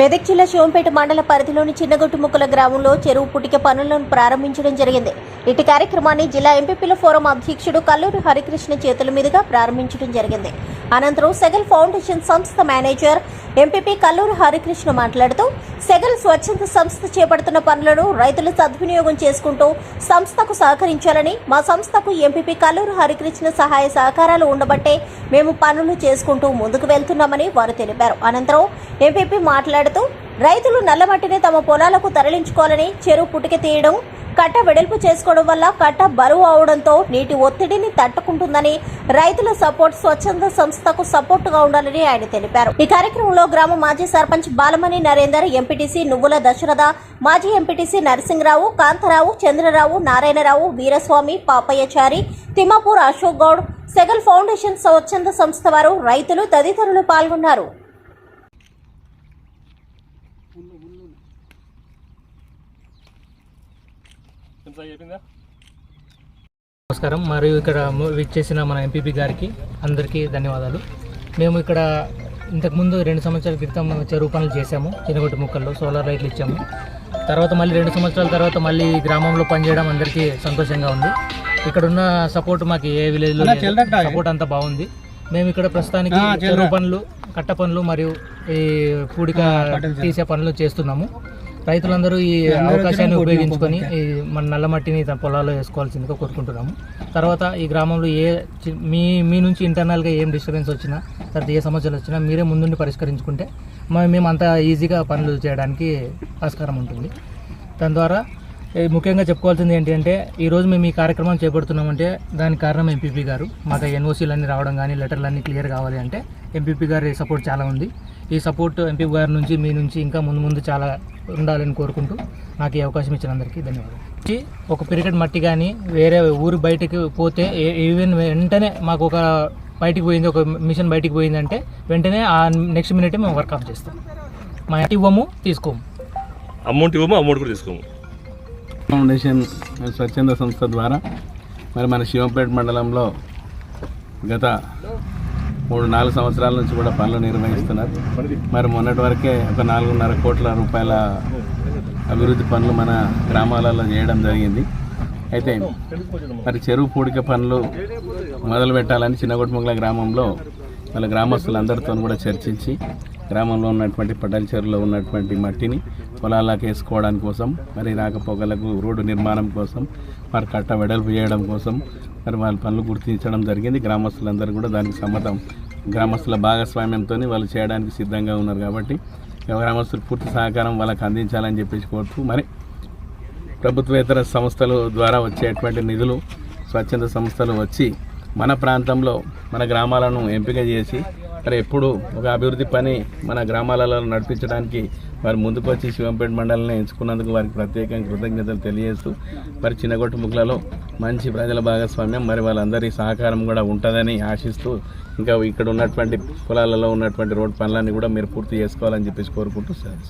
మెదక్ జిల్లా శివంపేట మండల పరిధిలోని చిన్నగొట్టుముక్కల గ్రామంలో చెరువు పుటిక పనులను ప్రారంభించడం జరిగింది. ఇటు కార్యక్రమాన్ని జిల్లా ఎంపీపీల ఫోరం అధ్యక్షుడు కల్లూరి హరికృష్ణ చేతుల మీదుగా ప్రారంభించడం జరిగింది. అనంతరం సెగల్ ఫౌండేషన్ సంస్థ మేనేజర్ ఎంపీపీ కల్లూరి హరికృష్ణ మాట్లాడుతూ సెగల్ స్వచ్ఛంద సంస్థ చేపడుతున్న పనులను రైతులు సద్వినియోగం చేసుకుంటూ సంస్థకు సహకరించాలని మా సంస్థకు ఎంపీపీ కల్లూరి హరికృష్ణ సహాయ సహకారాలు ఉండబట్టే మేము పనులు చేసుకుంటూ ముందుకు వెళ్తున్నామని వారు తెలిపారు. అనంతరం ఎంపీపీ మాట్లాడుతూ రైతులు నల్లమట్టిని తమ పొలాలకు తరలించుకోవాలని చెరువు పుటిక తీయడం కట్ట వెడల్పు చేసుకోవడం వల్ల కట్ట బరువు అవడంతో నీటి ఒత్తిడిని తట్టుకుంటుందని రైతుల సపోర్ట్ స్వచ్ఛంద సంస్థకు సపోర్టుగా ఉండాలని ఆయన తెలిపారు. ఈ కార్యక్రమంలో గ్రామ మాజీ సర్పంచ్ బాలమణి నరేందర్ ఎంపీటీసీ నువ్వుల దశరథ మాజీ MPTC Narasimharao Kantharao Chandrarao Narayanarao Veeraswamy Papayyachari Timmapur Ashok Goud Segal foundation స్వచ్ఛంద సంస్థ వారు రైతులు తదితరులు పాల్గొన్నారు. నమస్కారం. మరియు ఇక్కడ విచ్చేసిన మన ఎంపీపీ గారికి అందరికీ ధన్యవాదాలు. మేము ఇక్కడ ఇంతకుముందు రెండు సంవత్సరాల క్రితం చెరువు పనులు చేశాము చిన్నగొట్టు ముక్కల్లో సోలార్ లైట్లు ఇచ్చాము. తర్వాత మళ్ళీ రెండు సంవత్సరాల తర్వాత మళ్ళీ గ్రామంలో పనిచేయడం అందరికీ సంతోషంగా ఉంది. ఇక్కడ ఉన్న సపోర్ట్ మాకు ఏ విలేజ్లో సపోర్ట్ అంతా బాగుంది. మేము ఇక్కడ ప్రస్తుతానికి చెరువు పనులు కట్ట పనులు మరియు ఈ పూడిక తీసే పనులు చేస్తున్నాము. రైతులందరూ ఈ అవకాశాన్ని ఉపయోగించుకొని ఈ మన నల్ల మట్టిని తమ పొలాల్లో వేసుకోవాల్సిందిగా కోరుకుంటున్నాము. తర్వాత ఈ గ్రామంలో ఏ చి- మీ మీ నుంచి ఇంటర్నల్గా ఏం డిస్టర్బెన్స్ వచ్చినా తర్వాత ఏ సమస్యలు వచ్చినా మీరే ముందుండి పరిష్కరించుకుంటే మ- మేము అంత ఈజీగా పనులు చేయడానికి ఆస్కారం ఉంటుంది. దాని ద్వారా ముఖ్యంగా చెప్పుకోవాల్సింది ఏంటి అంటే ఈరోజు మేము ఈ కార్యక్రమం చేపడుతున్నామంటే దానికి కారణం ఎంపీపీ గారు. మాకు ఎన్ఓసీలు అన్నీ రావడం కానీ లెటర్లు అన్నీ క్లియర్ కావాలి అంటే ఎంపీపీ గారి సపోర్ట్ చాలా ఉంది. ఈ సపోర్ట్ ఎంపీ గారి నుంచి మీ నుంచి ఇంకా ముందు ముందు చాలా ఉండాలని కోరుకుంటూ నాకు ఈ అవకాశం ఇచ్చిన అందరికీ ధన్యవాదాలు. ఒక పిరికెట్ మట్టి కానీ వేరే ఊరు బయటకు పోతే ఏ- ఈవెన్ వెంటనే మాకు ఒక బయటికి పోయింది ఒక మిషన్ బయటికి పోయిందంటే వెంటనే ఆ నెక్స్ట్ మినిట్ మేము వర్కౌట్ చేస్తాం. మా ఇవ్వము తీసుకోము. అమౌంట్ ఇవ్వము అమౌంట్ కూడా తీసుకోము. ఫౌండేషన్ స్వచ్ఛంద సంస్థ ద్వారా మరి మన శివంపేట మండలంలో గత మూడు నాలుగు సంవత్సరాల నుంచి కూడా పనులు నిర్వహిస్తున్నారు. మరి మొన్నటి వరకే ఒక నాలుగున్నర కోట్ల రూపాయల అభివృద్ధి పనులు మన గ్రామాలలో చేయడం జరిగింది. అయితే మరి చెరువు పూడిక పనులు మొదలు పెట్టాలని గ్రామంలో వాళ్ళ గ్రామస్తులందరితో కూడా చర్చించి గ్రామంలో ఉన్నటువంటి పటల్ చెరువులో ఉన్నటువంటి మట్టిని పొలాలకు వేసుకోవడం కోసం మరి రాకపోకలకు రోడ్డు నిర్మాణం కోసం మరి కట్ట వెడల్పు చేయడం కోసం మరి వాళ్ళ పనులు గుర్తించడం జరిగింది. గ్రామస్తులందరూ కూడా దానికి సమ్మతం. గ్రామస్తుల భాగస్వామ్యంతో వాళ్ళు చేయడానికి సిద్ధంగా ఉన్నారు కాబట్టి గ్రామస్తులు పూర్తి సహకారం వాళ్ళకి అందించాలని చెప్పేసి కోరుతూ మరి ప్రభుత్వేతర సంస్థల ద్వారా వచ్చేటువంటి నిధులు స్వచ్ఛంద సంస్థలు వచ్చి మన ప్రాంతంలో మన గ్రామాలను ఎంపిక చేసి మరి ఎప్పుడు ఒక అభివృద్ధి పని మన గ్రామాలలో నడిపించడానికి వారు ముందుకు వచ్చి శివంపేట మండలిని ఎంచుకున్నందుకు వారికి ప్రత్యేకంగా కృతజ్ఞతలు తెలియజేస్తూ మరి చిన్నగొట్టు ముగ్గులలో మంచి ప్రజల భాగస్వామ్యం మరి వాళ్ళందరి సహకారం కూడా ఉంటుందని ఆశిస్తూ ఇంకా ఇక్కడ ఉన్నటువంటి పొలాలలో ఉన్నటువంటి రోడ్ పనులన్నీ కూడా మీరు పూర్తి చేసుకోవాలని చెప్పేసి కోరుకుంటూ సార్